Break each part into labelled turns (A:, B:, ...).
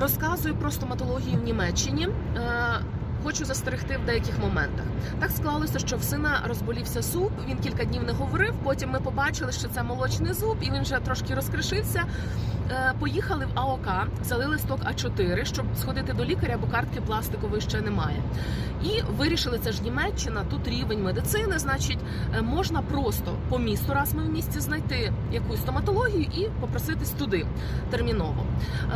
A: Розказую про стоматологію в Німеччині. Е, Хочу застерегти в деяких моментах. Так склалося, що в сина розболівся зуб. Він кілька днів не говорив. Потім ми побачили, що це молочний зуб, і він вже трошки розкришився. Е, Поїхали в АОК, взяли листок А4, щоб сходити до лікаря, бо картки пластикової ще немає. І вирішили, це ж Німеччина, тут рівень медицини. Значить, е, можна просто по місту, раз ми в місті, знайти якусь стоматологію і попроситись туди терміново.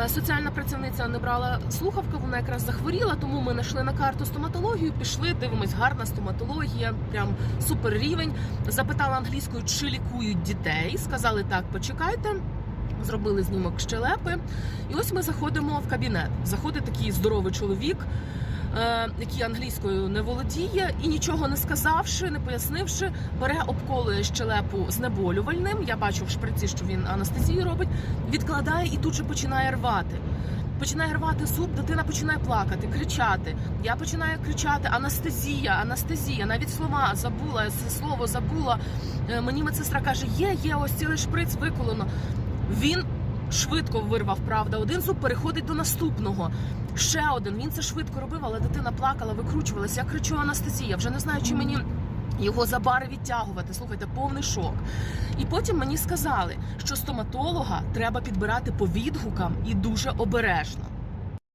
A: Е, Соціальна працівниця не брала слухавку, вона якраз захворіла, тому ми знайшли на карту стоматологію, пішли, дивимось, гарна стоматологія, прям супер рівень. Запитала англійською, чи лікують дітей. Сказали так, почекайте. Зробили знімок щелепи, і ось ми заходимо в кабінет. Заходить такий здоровий чоловік, е, який англійською не володіє, і нічого не сказавши, не пояснивши, бере обколує щелепу знеболювальним. Я бачу в шприці, що він анестезію робить, відкладає і тут же починає рвати. Починає рвати зуб, дитина починає плакати, кричати. Я починаю кричати: анестезія, анестезія. Навіть слова забула, слово забула. Е, Мені медсестра каже: є, є, ось цілий шприц виколено. Він швидко вирвав, правда. Один зуб переходить до наступного. Ще один. Він це швидко робив, але дитина плакала, викручувалася. Я кричу анестезія. Вже не знаю, чи мені. Його за бари відтягувати, слухайте, повний шок. І потім мені сказали, що стоматолога треба підбирати по відгукам і дуже обережно.